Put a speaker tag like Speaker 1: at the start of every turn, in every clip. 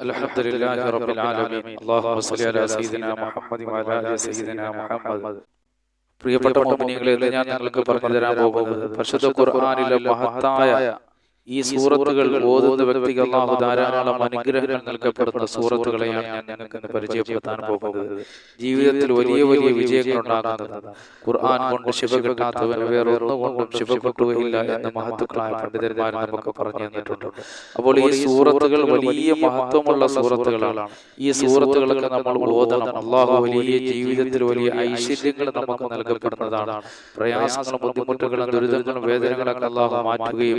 Speaker 1: الحمد لله رب العالمين اللهم صل على سيدنا محمد وعلى ال سيدنا محمد പ്രിയപ്പെട്ട മോമിനികളെ ഇന്ന് ഞാൻ നിങ്ങൾക്ക് പറഞ്ഞു തരാൻ പോകുന്നത് പരിശുദ്ധ ഖുർആനിലെ മഹത്തായ ഈ സൂറത്തുകൾ ഓതുന്ന വ്യക്തിക്ക് ധാരാളം അനുഗ്രഹങ്ങൾ നൽകപ്പെടുന്ന സൂറത്തുകളെയാണ് ഞാൻ നിങ്ങൾക്ക് ഇന്ന് പരിചയപ്പെടുത്താൻ പോകുന്നത്. ജീവിതത്തിൽ വലിയ വലിയ വിജയങ്ങൾ ഉണ്ടാകുന്നത് ഖുർആൻ കൊണ്ട് ശിവ കിട്ടാത്തവന് വേറെ ഒന്നുകൊണ്ടും ശിവ കിട്ടുകയില്ല എന്ന് മഹത്തുക്കളായ പണ്ഡിതന്മാർ നമുക്ക് പറഞ്ഞു തന്നിട്ടുണ്ട്. അപ്പോൾ ഈ സൂറത്തുകൾ വലിയ മഹത്വമുള്ള സൂറത്തുകളാണ്. ഈ സൂറത്തുകളൊക്കെ നമ്മൾ ഓതണം. അള്ളാഹു വലിയ ജീവിതത്തിൽ വലിയ ഐശ്വര്യങ്ങൾ നമുക്ക് നൽകപ്പെടുന്നതാണ്. പ്രയാസങ്ങളും ബുദ്ധിമുട്ടുകളും ദുരിതങ്ങളും വേദനകളൊക്കെ അള്ളാഹു മാറ്റുകയും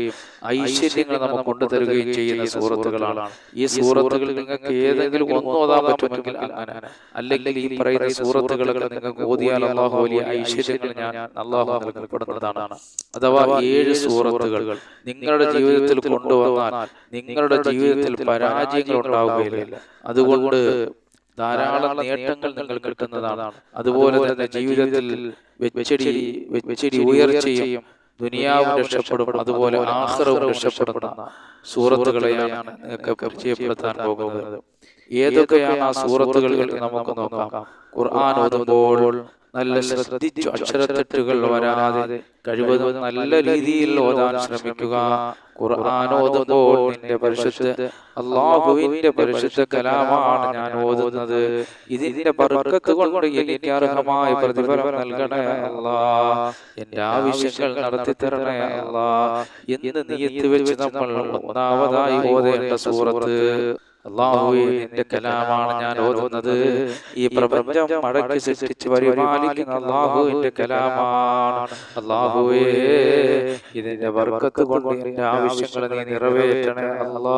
Speaker 1: ഐശ്വര്യങ്ങൾ നമുക്ക് കൊണ്ടുതരുകയും ചെയ്യുന്ന സൂറത്തുകളാണ് ഈ സൂറത്തുകൾ നിങ്ങൾക്ക് ഏതെങ്കിലും ഒന്ന് ഓതാൻ പറ്റുമെങ്കിൽ അങ്ങനെ അല്ലെങ്കിൽ ഈ പറയുന്ന സൂറത്തുകളൊക്കെ നിങ്ങൾക്ക് ഓതിയാൽ അള്ളാഹു വലിയ ഐശ്വര്യങ്ങൾ ഞാൻ അള്ളാഹു നൽകപ്പെടുന്നതാണ് അഥവാ ഏഴ് സൂറത്തുകൾ നിങ്ങളുടെ ജീവിതത്തിൽ കൊണ്ടുവന്നാൽ നിങ്ങളുടെ ജീവിതത്തിൽ പരാജയങ്ങൾ ഉണ്ടാവുകയില്ല. അതുകൊണ്ട് ധാരാളം നേട്ടങ്ങൾ നിങ്ങൾ കിട്ടുന്നതാണ്. അതുപോലെ തന്നെ ജീവിതത്തിൽ വെച്ചടി വെച്ചടി ഉയർച്ചയും ദുനിയാവും രക്ഷപ്പെടും അതുപോലെ ആഹ്റവും രക്ഷപ്പെടുന്ന സൂറത്തുകളെയാണ് നിങ്ങൾക്ക് പരിചയപ്പെടുത്താൻ പോകുന്നത്. ഏതൊക്കെയാണ് ആ സൂറത്തുകൾ നമുക്ക് നോക്കാം. ഖുർആൻ ഓതുമ്പോൾ നല്ല ശ്രദ്ധിച്ചു അക്ഷരത്തെറ്റുകൾ വരാതെ കഴിവതും നല്ല രീതിയിൽ ഓതാൻ ശ്രമിക്കുക. ഖുർആൻ ഓതുമ്പോൾ നിന്റെ പരിശുദ്ധ അള്ളാഹുവിന്റെ പരിശുദ്ധ കലാമാണ് ഞാൻ ഓതുന്നത്. ഇതിന്റെ ബർക്കത്ത് കൊണ്ട് എനിക്ക് അർഹമായ പ്രതിഫലം നൽകണേ അല്ലാ. എന്റെ ആവശ്യങ്ങൾ നടത്തി തരണേ അല്ലാ. എന്ന് നീയത്ത് വെച്ച് നമ്മൾ ഒന്നാമതായി ഓതേണ്ട സൂറത്ത് അള്ളാഹുവേ നിന്റെ കലാമാണ് ഞാൻ ഓതുന്നത്. ഈ പ്രപഞ്ചം മടക്കി സൃഷ്ടിച്ച് പരിപാലിക്കുന്ന അള്ളാഹുവിന്റെ കലാമാണ്. അള്ളാഹുവേ ഇതിന്റെ വർക്കത്ത് കൊണ്ട് എന്റെ ആവശ്യങ്ങൾ നീ നിറവേറ്റണേ അള്ളാ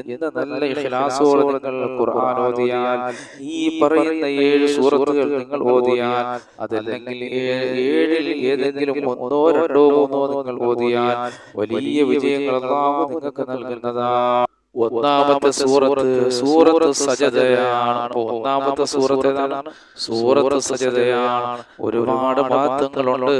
Speaker 1: എന്ന് നല്ല ഇഖ്ലാസോടെ നിങ്ങൾ ഖുർആൻ ഓതിയാൽ ഈ പറയുന്ന ഏഴ് സൂറത്തുകൾ നിങ്ങൾ ഓതിയാൽ അതല്ലെങ്കിൽ ഏഴിൽ ഏതെങ്കിലും ഒന്നോ രണ്ടോ മൂന്നോ നിങ്ങൾ ഓതിയാൽ വലിയ വിജയങ്ങൾ അള്ളാഹു നിങ്ങൾക്ക് നൽകുന്നതാണ് ഒന്നാമത്തെ സൂറത്ത് സൂറത്ത് സജതയാണ് ഒന്നാമത്തെ സൂറത്ത് ഏതാണ്? സൂറത്ത് സജതയാണ് ഒരുപാട് മഹത്വങ്ങളുണ്ട്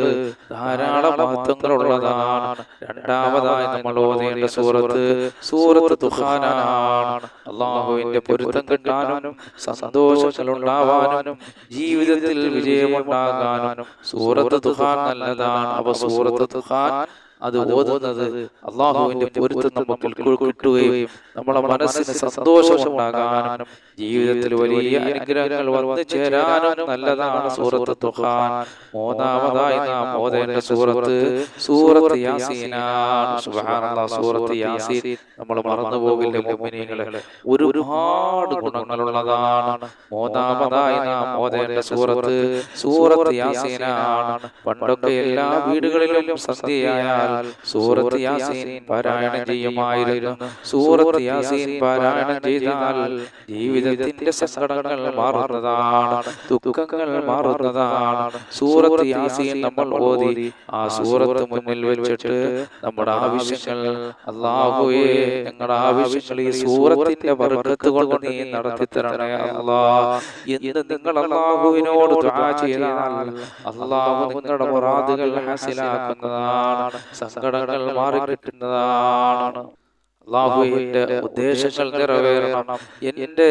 Speaker 1: ധാരാളം മഹത്വങ്ങളുള്ളതാണ് രണ്ടാമതായി നമ്മൾ ഓതേണ്ട സൂറത്ത് സൂറത്ത് തുഹാനാണ് അള്ളാഹുവിന്റെ പൊരുത്തം കിട്ടാനും സന്തോഷങ്ങളുണ്ടാവാനും ജീവിതത്തിൽ വിജയമുണ്ടാകാനും സൂറത്ത് തുഹാൻ നല്ലതാണ്. അപ്പൊ സൂറത്ത് തുഹാൻ അത് ഓതുന്നത് അള്ളാഹുവിന്റെ പൊരുത്തം നമുക്ക് കിട്ടുകയും നമ്മുടെ മനസ്സിന് സന്തോഷമുണ്ടാകാനും ജീവിതത്തിൽ വലിയ അനുഗ്രഹങ്ങൾ വന്നു ചേരാനും നല്ലതാണ് സൂറത്ത് തുഹാൻ മൂന്നാമതായി നാം ഓതേണ്ട സൂറത്ത് സൂറത്ത് യാസീനാണ് സൂറത്ത് യാസീൻ നമ്മൾ മറന്നു പോകില്ല മുഅ്മിനീങ്ങളെ? ഒരുപാട് ഗുണങ്ങളുള്ളതാണ്. മൂന്നാമതായി നാം ഓതേണ്ട സൂറത്ത് സൂറത്ത് യാസീനാണ് പണ്ടൊക്കെ എല്ലാ വീടുകളിലും സന്ധ്യയായാൽ സൂറത്ത് യാസീൻ പാരായണം ചെയ്യുമായിരുന്നു. സൂറത്ത് യാസീൻ പാരായണം ചെയ്താൽ ജീവിതത്തിന്റെ സങ്കടങ്ങൾ മാറുന്നതാണ് ദുഃഖങ്ങൾ മാറുന്നതാണ്. സൂറത്ത് യാസീൻ നമ്മൾ ഓതി ആ സൂറത്ത് മുന്നിൽ വെച്ചിട്ട് നമ്മുടെ ആവശ്യങ്ങൾ അള്ളാഹുവേ ഞങ്ങളുടെ ആവശ്യങ്ങൾ ഈ സൂറത്തിന്റെ വർഗത്ത് കൊണ്ട് നീ നടത്തി തരണേ അള്ളാ എന്ന് നിങ്ങൾ അള്ളാഹുവിനോട് ചെയ്താൽ അള്ളാഹു നിങ്ങളുടെ മുറാദുകൾ ഹാസിലാക്കുന്നതാണ് സങ്കടങ്ങൾ മാറി അള്ളാഹുവിന്റെ ഉദ്ദേശങ്ങൾ നിറവേറണം. എന്റെ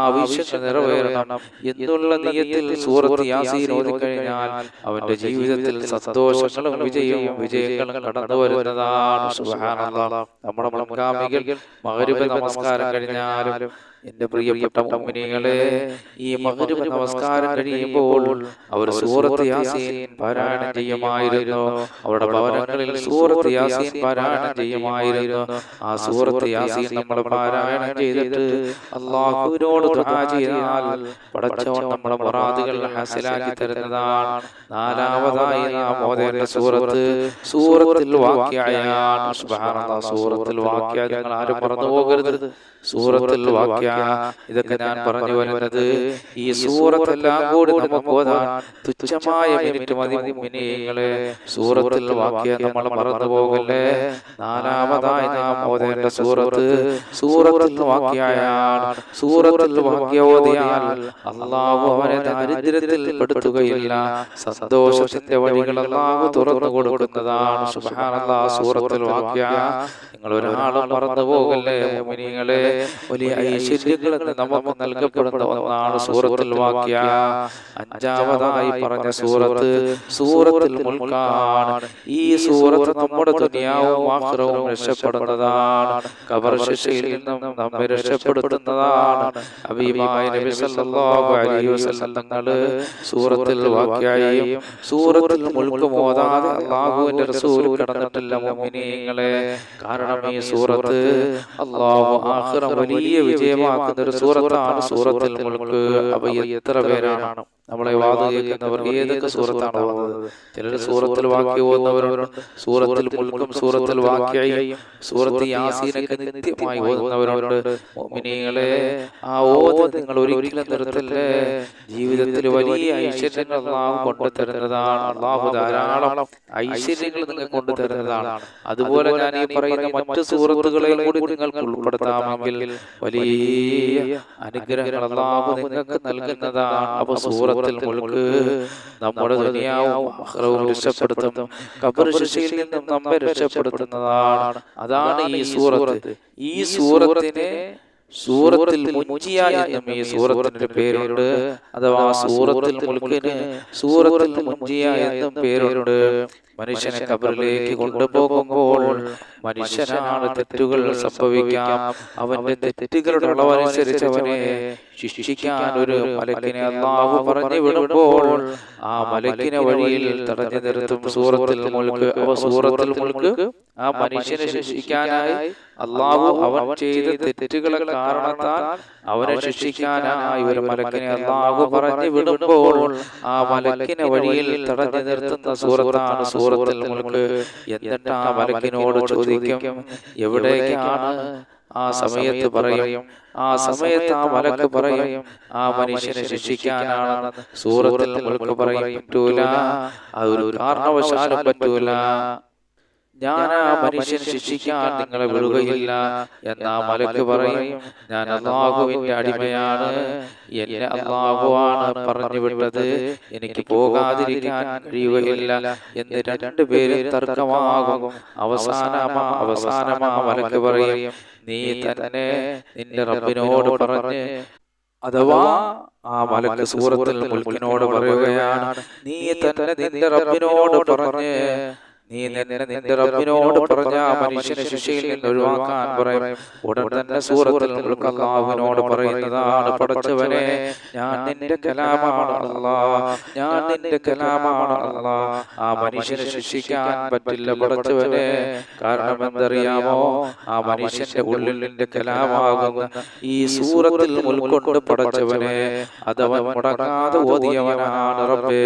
Speaker 1: ആവശ്യങ്ങൾ നിറവേറണം. എന്നുള്ള നിയത്തിൽ സൂറത്ത് യാസീൻ ഓതിക്കഴിഞ്ഞാൽ അവന്റെ ജീവിതത്തിൽ സന്തോഷങ്ങളും വിജയവും വിജയങ്ങളും കടന്നു വരുന്നതാണ്. നമ്മുടെ മുൻഗാമികൾ മഗ്രിബ് നമസ്കാരം കഴിഞ്ഞാലും എന്റെ പ്രിയപ്പെട്ട മുഅ്മിനീങ്ങളെ ഈ മകരുവ നമസ്കാരം കഴിയുമ്പോൾ അവർ സൂറത്ത് യാസീൻ പാരായണം ചെയ്യുമായിരുന്നു. അവരുടെ ഭവനങ്ങളിൽ സൂറത്ത് യാസീൻ പാരായണം ചെയ്യുമായിരുന്നു. ആ സൂറത്ത് യാസീൻ നമ്മൾ പാരായണം ചെയ്തിട്ട് അള്ളാഹുവിനോട് ദുആ ചെയ്താൽ പടച്ചവൻ നമ്മുടെ മുറാദുകൾ ഹാസിലാക്കി തരുന്നതാണ്. നാലാമതായി നാം ഓതേണ്ട സൂറത്ത് സൂറത്തിൽ വാക്യായാണ്. സുബ്ഹാനല്ലാഹ് സൂറത്തിൽ വാക്യ. ഞങ്ങൾ ആരും മറന്നു പോകരുത്. സൂറത്തിൽ വാക്യ ഇതൊക്കെ ഞാൻ പറഞ്ഞു വരുന്നത് ഈ സൂറത്തെല്ലാം കൂടി നമുക്ക് ഓതാൻ തുച്ഛമായ മിനിറ്റ് മതി മുമിനീങ്ങളെ സൂറത്തിൽ വാക്കിയ നമ്മൾ മറന്നു പോകല്ലേ? നാലാമതായി നാം ഓതേണ്ട സൂറത്ത് സൂറത്തിൽ വാക്യായാണ് സൂറത്തിൽ വാക്യ ഓതിയാൽ അള്ളാഹു അവനെ ദാരിദ്ര്യത്തിൽ പെടുത്തുകയില്ല. സന്തോഷത്തിന്റെ വഴികൾ അള്ളാഹു തുറന്നു കൊടുക്കുന്നതാണ്. സുബ്ഹാനല്ലാഹ് സൂറത്തിൽ വാക്യ നിങ്ങൾ ഒരാളും മറന്നു പോകല്ലേ മുമിനീങ്ങളെ വലിയ ഐശ്വര്യങ്ങൾ നമുക്ക് നൽകപ്പെടുന്ന ഒന്നാണ് സൂറത്തിൽ വാക്യ. അഞ്ചാമതായി പറഞ്ഞ സൂറത്ത് സൂറത്തിൽ മുൽക്കാണ്. ഈ സൂറത്ത് നമ്മുടെ ദുനിയാവും ആഹ്റവും രക്ഷപ്പെടുന്നതാണ്. ഖബർ ശിക്ഷയിൽ നിന്നും നമ്മെ രക്ഷപ്പെടുത്തുന്നതാണ്. ഹബീബായ നബി സല്ലല്ലാഹു അലൈഹി വസല്ലം തങ്ങൾ സൂറത്തിൽ വാക്യായും സൂറത്തിൽ മുൽക്ക് ഓതാതെ അള്ളാഹുവിന്റെ റസൂൽ കടന്നിട്ടില്ല മുഅ്മിനീങ്ങളെ. കാരണം ഈ സൂറത്ത് അള്ളാഹു ആഖിറം വലിയ വിജയമാക്കുന്ന ഒരു സൂറത്താണ് സൂറത്തിൽ മുൽക്ക് അവ എത്ര പേരാണ് നമ്മളെ വാത് കേൾക്കുന്നവർ ഏതൊക്കെ സൂറത്താണ് പോകുന്നത് ചിലർ സൂറത്തിൽ വാക്യ പോകുന്നവരുണ്ട് സൂറത്തിൽ മുൽക്കും സൂറത്തിൽ വാക്യയും സൂറത്ത് യാസീനൊക്കെ നിത്യമായി പോകുന്നവരുണ്ട് മിനിങ്ങളെ ആ ഓത് നിങ്ങൾ ഒരിക്കലും നിർത്തല്ലേ? ജീവിതത്തിൽ വലിയ ഐശ്വര്യങ്ങൾ അള്ളാഹു കൊണ്ടുതരുന്നതാണ്. അള്ളാഹു ധാരാളം ഐശ്വര്യങ്ങൾ നിങ്ങൾ കൊണ്ടുതരുന്നതാണ്. അതുപോലെ ഞാൻ ഈ പറയുന്ന മറ്റു സൂറത്തുകളെയും കൂടി നിങ്ങൾക്ക് ഉൾപ്പെടുത്താമെങ്കിൽ വലിയ അനുഗ്രഹങ്ങൾ അള്ളാഹു നിങ്ങൾക്ക് നൽകുന്നതാണ്. അപ്പൊ സൂറത്തിൽ മുൾക്ക് നമ്മുടെ ദുനിയാവും ആഖിറവും രക്ഷപ്പെടുത്തും. ഖബർ ശിക്ഷയിൽ നിന്നും നമ്മെ രക്ഷപ്പെടുത്തുന്നതാണ്. അതാണ് ഈ സൂറത്ത്. ഈ സൂറത്തിനെ സൂറത്തിൽ മുഞ്ചിയ എന്നും ഈ സൂറത്തിന്റെ പേരുണ്ട്. അഥവാ സൂറത്തിൽ മുൽക്കിന് സൂറത്തിൽ മുഞ്ചിയ എന്നും പേരുണ്ട്. മനുഷ്യനെ കബറിലേക്ക് കൊണ്ടുപോകുമ്പോൾ മനുഷ്യനാണ് തെറ്റുകൾ സംഭവിക്കാം. അവന്റെ തെറ്റുകളുടെ അളവനുസരിച്ച് അവനെ ശിക്ഷിക്കാൻ ഒരു മലക്കിനെ അള്ളാഹു പറഞ്ഞു വിടുമ്പോൾ ആ മലക്കിനെ വഴിയിൽ തടഞ്ഞു നിർത്തും സൂറത്തിൽ മുൾക്ക് അവ സൂറത്തിൽ മുൾക്ക് ആ മനുഷ്യനെ ശിക്ഷിക്കാനായി അള്ളാഹു അവൻ ചെയ്ത തെറ്റുകളെ കാരണത്താൽ അവനെ ശിക്ഷിക്കാനായി ഒരു മലക്കിനെ അള്ളാഹു പറഞ്ഞു വിടുമ്പോൾ ആ മലക്കിനെ വഴിയിൽ തടഞ്ഞു നിർത്തുന്ന സൂറത്താണ് സൂറത്തിൽ മുൾക്ക് എന്നിട്ട് ആ മലക്കിനോട് ചോദിക്കും എവിടേക്കാണ് ആ സമയത്ത് പറയും ആ സമയത്ത് ആ മലക്ക് പറയും ആ മനുഷ്യനെ ശിക്ഷിക്കാനാണ് സൂറത്തിൽ മലക്ക് പറയും പറ്റൂല. അതൊരു കാരണവശാലും പറ്റൂല. ഞാൻ ആ മനുഷ്യൻ ശിക്ഷിക്കാൻ നിങ്ങളെ വിടുകയില്ല എന്നാ മലക്ക് പറയും. ഞാൻ അള്ളാഹുവിന്റെ അടിമയാണ്. എന്നെ അള്ളാഹുവാണ് പറഞ്ഞു വിട്ടത് എനിക്ക് പോകാതിരിക്കാൻ കഴിയുകയില്ല എന്ന് രണ്ടുപേരും തർക്കമാകും. അവസാനമാ അവസാനമാ മലക്ക് പറയും നീ തന്നെ നിന്റെ റബ്ബിനോട് പറഞ്ഞ് അഥവാ ആ മലക്ക് സൂറത്തിൽ മുൽക്കിനോട് പറയുകയാണ് നീ തന്നെ നിന്റെ റബ്ബിനോട് പറഞ്ഞ് നീ നിന്നെ നിന്റെ റബ്ബിനോട് പറഞ്ഞ ആ മനുഷ്യനെ ശിക്ഷയിൽ നിന്ന് ഒഴിവാക്കാൻ പറയും. ഉടൻ തന്നെ സൂറത്തിൽ അള്ളാഹുവിനോട് പറയുന്നതാണ് പടച്ചവനെ ഞാൻ നിന്റെ കലാമാണ് അല്ലാ ഞാൻ നിന്റെ കലാമാണ് അല്ലാ ആ മനുഷ്യനെ ശിക്ഷിക്കാൻ പറ്റില്ല പടച്ചവനെ കാരണം എന്തറിയാമോ ആ മനുഷ്യന്റെ ഉള്ളിൽ നിന്റെ കലാമാകുന്ന ഈ സൂറത്തിൽ ഉൾക്കൊണ്ട് പടച്ചവനെ അതവൻ മുടങ്ങാതെ ഓതിയവനാണ് റബ്ബേ.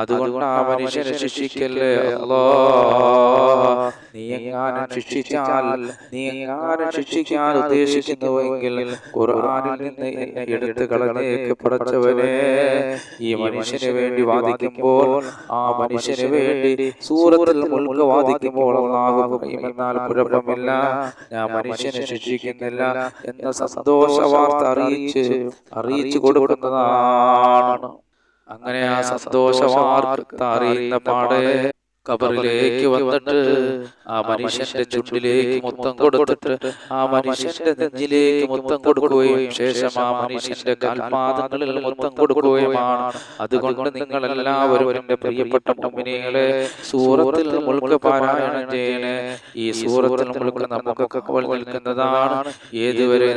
Speaker 1: അതുകൊണ്ട് ആ മനുഷ്യനെ ശിക്ഷിക്കല്ലേ? അല്ലോ നീ എങ്ങാനും ശിക്ഷിച്ചാൽ നീ എങ്ങാനും ശിക്ഷിക്കാൻ ഉദ്ദേശിക്കുന്നുവെങ്കിൽ ഖുർആനിൽ നിന്ന് എന്നെ എടുത്തു കളഞ്ഞേക്ക് പടച്ചവനെ. ഈ മനുഷ്യന് വേണ്ടി വാദിക്കുമ്പോൾ ആ മനുഷ്യന് വേണ്ടി സൂറത്തിൽ മുൽക്ക് വാദിക്കുമ്പോൾ എന്നാൽ കുഴപ്പമില്ല. ഞാൻ മനുഷ്യനെ ശിക്ഷിക്കുന്നില്ല എന്ന സന്തോഷ വാർത്ത അറിയിച്ച് അറിയിച്ചു കൊടുക്കുന്നതാണ്. അങ്ങനെ ആ സന്തോഷ വാർത്ത അറിയുന്ന പാടെ കബറിലേക്ക് വന്നിട്ട് ആ മനുഷ്യന്റെ ചുണ്ടിലേക്ക് മൊത്തം കൊടുത്തിട്ട് ആ മനുഷ്യന്റെ നെഞ്ചിലേക്ക് മൊത്തം കൊടുക്കുകയും ശേഷം ആ മനുഷ്യന്റെ കാൽപാദങ്ങളിൽ മൊത്തം കൊടുക്കുകയുമാണ്. അതുകൊണ്ട് നിങ്ങൾ എല്ലാവരും എന്റെ പ്രിയപ്പെട്ട മുമ്പിനികളെ സൂറത്തിൽ മുഴുക്ക പാരായണം ചെയ്യണേ. ഈ സൂറത്തിൽ മുഴുക്ക നമുക്കൊക്കെ നിൽക്കുന്നതാണ്. ഏതുവരെ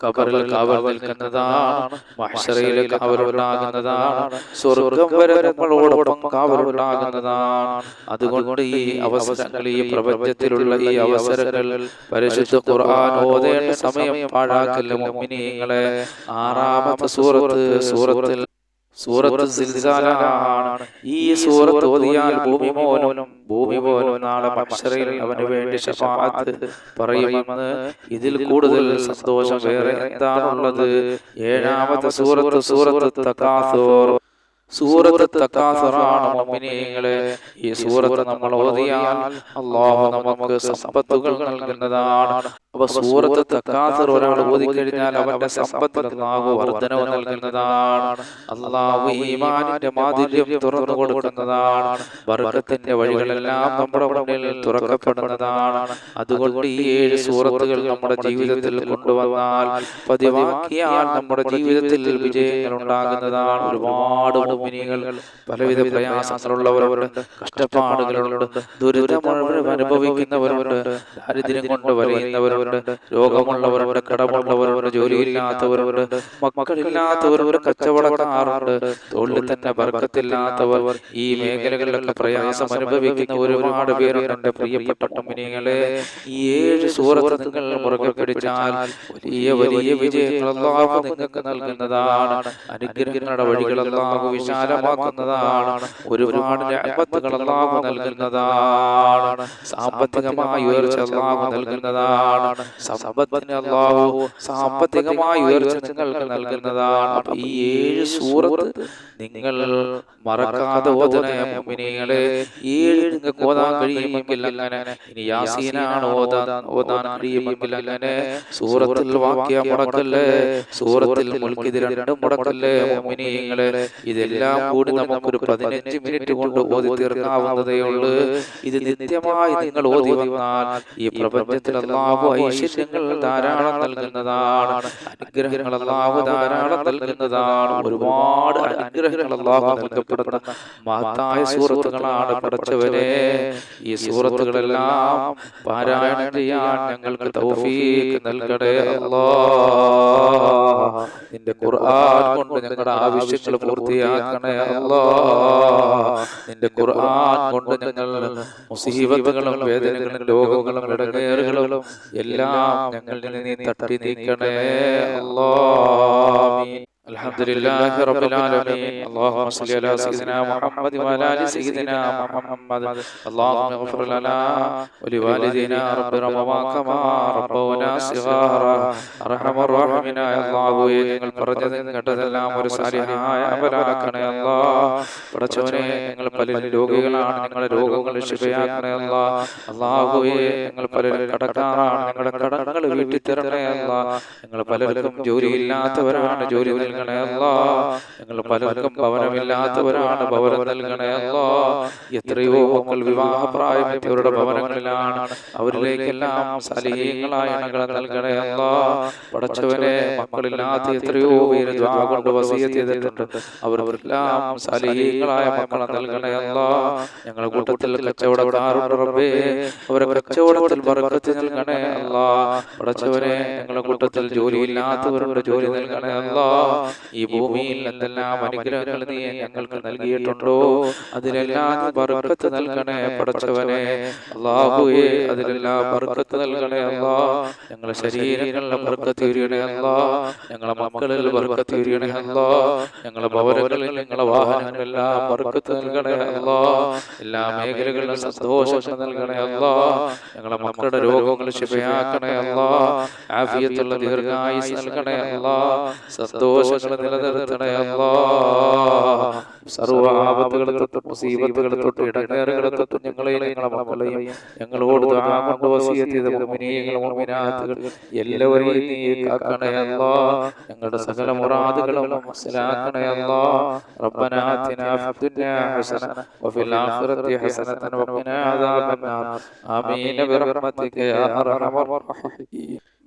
Speaker 1: കബറിൽ കാവൽ നിൽക്കുന്നതാണ് മഹ്ശറയിൽ കാവലുണ്ടാകുന്നതാണ് സ്വർഗം വരെ നമ്മളോടൊപ്പം കവറുണ്ടാകുന്നതാണ് അതുകൊണ്ട് ഈ അവസരങ്ങൾ ഈ പ്രപഞ്ചത്തിലുള്ള ഈ അവസരങ്ങൾ പരിശുദ്ധ ഖുർആൻ ഓതേണ്ട സമയം പാഴാക്കല്ല മുഅ്മിനീങ്ങളെ ആറാമത്തെ സൂറത്ത് സൂറത്തിൽ സൂറത്ത് സിൽസാലാണ് ഈ സൂറത്ത് ഓതിയാൽ ഭൂമി പോലും ഭൂമി പോലും നാളെ മക്ഷരയിൽ അവന് വേണ്ടി ശഫാഅത്ത് പറയുമെന്ന് ഇതിൽ കൂടുതൽ സന്തോഷം വേറെ എന്താണുള്ളത്? ഏഴാമത്തെ സൂറത്ത് സൂറത്ത് തകാസുർ. സൂറത്ത് തക്കാസുറാണ് മുഅ്മിനീങ്ങളെ ഈ സൂറത്ത് നമ്മൾ ഓതിയാൽ അള്ളാഹു നമുക്ക് സമ്പത്തുകൾ നൽകുന്നതാണ്. അപ്പൊ സൂറത്ത് തക്കാസുർ ഒരാൾ ഓതിക്കഴിഞ്ഞാൽ അവന്റെ സമ്പത്തിൽ അള്ളാഹു വർധനവ് നൽകുന്നതാണ്. അള്ളാഹു ഈമാനിന്റെ മാധുര്യം തുറന്നു കൊടുക്കുന്നതാണ്. വർഗത്തിന്റെ വഴികളെല്ലാം നമ്മുടെ മുന്നിൽ തുറക്കപ്പെടുന്നതാണ്. അതുകൊണ്ട് ഈ ഏഴ് സൂറത്തുകൾ നമ്മുടെ ജീവിതത്തിൽ കൊണ്ടുവന്നാൽ പതിവാക്കിയാൽ നമ്മുടെ ജീവിതത്തിൽ വിജയങ്ങൾ ഉണ്ടാകുന്നതാണ്. ഒരുപാട് മുഅ്മിനീങ്ങൾ പലവിധ പ്രയാസങ്ങളുള്ളവരുണ്ട് കഷ്ടപ്പാടുകളുണ്ട് ദുരിതം അനുഭവിക്കുന്നവരുണ്ട് ദാരിദ്ര്യം കൊണ്ട് വലയുന്നവരുണ്ട് രോഗമുള്ളവരുണ്ട് കടമുള്ളവരുണ്ട് ജോലിയില്ലാത്തവരുണ്ട് മക്കളില്ലാത്തവരുണ്ട് കച്ചവടക്കാറുണ്ട് തൊഴിൽ തന്നെ ബർക്കത്തില്ലാത്തവർ ഈ മേഖലകളിലൊക്കെ പ്രയാസം അനുഭവിക്കുന്ന ഒരുപാട് പേരുണ്ട്. പ്രിയപ്പെട്ട മുഅ്മിനീങ്ങളെ ഈ ഏഴ് സൂറത്ത് നിങ്ങൾ മുറുകെ പിടിച്ചാൽ വലിയ വലിയ വിജയങ്ങൾ നിങ്ങൾക്ക് നൽകുന്നതാണ്. അനുഗ്രഹങ്ങളുടെ വഴികൾ വിശാലമാക്കുന്നതാണ്. ഒരുപാട് അമ്പത്തുകൾ നൽകുന്നതാണ്. സാമ്പത്തികമായ ഉയർച്ച നൽകുന്നതാണ്. സമ്പത്തിന് അല്ലാഹു സാമ്പത്തികമായി ഉയർച്ച നിങ്ങൾക്ക് നൽകുന്നതാണ്. ഈ ഏഴ് സൂറത്ത് നിങ്ങൾ മറക്കാതെ ഓതണേ മുഅ്മിനീങ്ങളെ ഏഴ് നിങ്ങൾക്ക് ഓതാൻ കഴിയുമെങ്കിൽ അങ്ങനെ ഇനി യാസീനാണ് ഓതാൻ ഓതാൻ കഴിയുമെങ്കിൽ അങ്ങനെ സൂറത്തിൽ വാക്യ മുടക്കല്ലേ സൂറത്തിൽ മുൽക്കിത് രണ്ടും മുടക്കല്ലേ മുഅ്മിനീങ്ങളെ ഇതെല്ലാം കൂടി നമുക്കൊരു പതിനഞ്ച് മിനിറ്റ് കൊണ്ട് ഓതി തീർക്കാവുന്നതേ ഉള്ളൂ. ഇത് നിത്യമായി നിങ്ങൾ ഓതി വന്നാൽ ഈ പ്രപഞ്ചത്തിൽ അള്ളാഹു ഐശ്വര്യങ്ങൾ ധാരാളം നൽകുന്നതാണ്. അനുഗ്രഹങ്ങൾ അള്ളാഹു ധാരാളം നൽകുന്നതാണ്. ഒരുപാട് അനുഗ്രഹങ്ങൾ അള്ളാഹു നൽകപ്പെടുന്ന. മഹത്തായ സൂറത്തുകളാണ് പഠിച്ചവരെ. ഈ സൂറത്തുകളെല്ലാം പാരായണം ചെയ്യാൻ ഞങ്ങൾക്ക് തൗഫീഖ് നൽകണേ അല്ലാ നിന്റെ ഖുർആൻ കൊണ്ട് ഞങ്ങളുടെ ആവശ്യങ്ങൾ പൂർത്തിയാക്കണേ അല്ലോ നിന്റെ ഖുർആൻ കൊണ്ട് ഞങ്ങൾ മുസീബത്തുകളും വേദനകളും രോഗങ്ങളും ഇടങ്ങേറുകളും എല്ലാം ഞങ്ങളിൽ നിന്ന് തട്ടി നീക്കണേ അല്ലാ ആമീൻ الحمد لله رب العالمين اللهم صل على سيدنا محمد وعلى ال سيدنا محمد اللهم اغفر لنا ولوالدينا رب رمضان كما ربونا صغارا ارحم الراحمين يا الله നിങ്ങൾ പറഞ്ഞത് കേട്ടതെല്ലാം ഒരു സാലിഹായ അമലാക്കണേ അല്ലാ പടച്ചവനെ ഞങ്ങൾ പലരും രോഗികളാണ് ഞങ്ങളുടെ രോഗങ്ങൾ ശിവയാക്കണേ അല്ലാ അല്ലാഹുവേ ഞങ്ങൾ പലരും കടക്കാറാണ് ഞങ്ങളുടെ കടങ്ങൾ വീട്ടിൽ തരണേ അല്ലാ ഞങ്ങൾ പലർക്കും ജോലിയില്ലാത്തവരാണ് ജോലി നൽകണേ അല്ലാ. ഞങ്ങൾ പലർക്കും ഭവനമില്ലാത്തവരാണ്. ഭവനം നൽകണേ അല്ലാ. എത്രയോ മക്കൾ വിവാഹപ്രായമെത്തിയവരുടെ ഭവനങ്ങളിലാണ്. അവരിലേക്കെല്ലാം സലീയങ്ങളായ ഇണകളെ നൽകണേ അല്ലാ. പടച്ചവനെ മക്കളില്ലാത്ത എത്രയോ പേര് ദ്വാ കൊണ്ട് ചെയ്തിട്ടുണ്ട്. അവർക്കെല്ലാം സലീയങ്ങളായ മക്കളെ നൽകണേ അല്ലാ. ഞങ്ങളുടെ കൂട്ടത്തിൽ കച്ചവടക്കാരുണ്ട് റബ്ബേ. അവരെ കച്ചവടത്തിൽ ബർക്കത്ത് നൽകണേ അല്ലാ. പടച്ചവനെ ഞങ്ങളുടെ കൂട്ടത്തിൽ ജോലിയില്ലാത്തവരുടെ ജോലി നൽകണേ അല്ലാ. ഈ ഭൂമിയിൽ എന്തെല്ലാം അനുഗ്രഹങ്ങൾ നീ ഞങ്ങൾക്ക് നൽകിയിട്ടുണ്ടോ? അതിലെല്ലാം ബർക്കത്ത് നൽകണേ പടച്ചവനെ അള്ളാഹുവേ അതിലെല്ലാം ബർക്കത്ത് നൽകണേ അല്ലാ ഞങ്ങളുടെ ശരീരങ്ങളിലെ ബർക്കത്ത് ഉയരണേ അല്ലാ ഞങ്ങളെ മക്കളിൽ ബർക്കത്ത് ഉയരണേ അല്ലാ ഞങ്ങളുടെ ഭവനങ്ങളിൽ ഞങ്ങളുടെ വാഹനങ്ങളെല്ലാം ബർക്കത്ത് നൽകണേ അല്ലാ എല്ലാ മേഖലകളിലും സന്തോഷം നൽകണേ അല്ലാ ഞങ്ങളുടെ മക്കളുടെ രോഗങ്ങൾ ശിവയാക്കണേ അല്ലാ ആഫിയത്തുള്ള ദീർഘായുസ് നൽകണേ അല്ലാ സന്തോഷങ്ങൾ നിലനിർത്തണേ അല്ലാ സർവ്വ ആപത്തുകൾ തൊട്ട് മുസീബത്തുകൾ തൊട്ട് ഇടങ്ങേറുകൾ തൊട്ട് ഞങ്ങളെയും ഞങ്ങളെ മക്കളെയും ഞങ്ങളോട് ദുആ കൊണ്ട് വസിയത്ത് ചെയ്ത മുഅ്മിനീങ്ങൾ മുഅ്മിനാത്തുകൾ എല്ലാവരെയും നീ കാക്കണേ അല്ലാ ഞങ്ങളുടെ സകല മുറാദുകളും മനസ്സിലാക്കണേ അല്ലാ ربنا آتنا في الدنيا حسنة وفي الآخرة حسنة وقنا عذاب النار آمين برحمتك يا أرحم الراحمين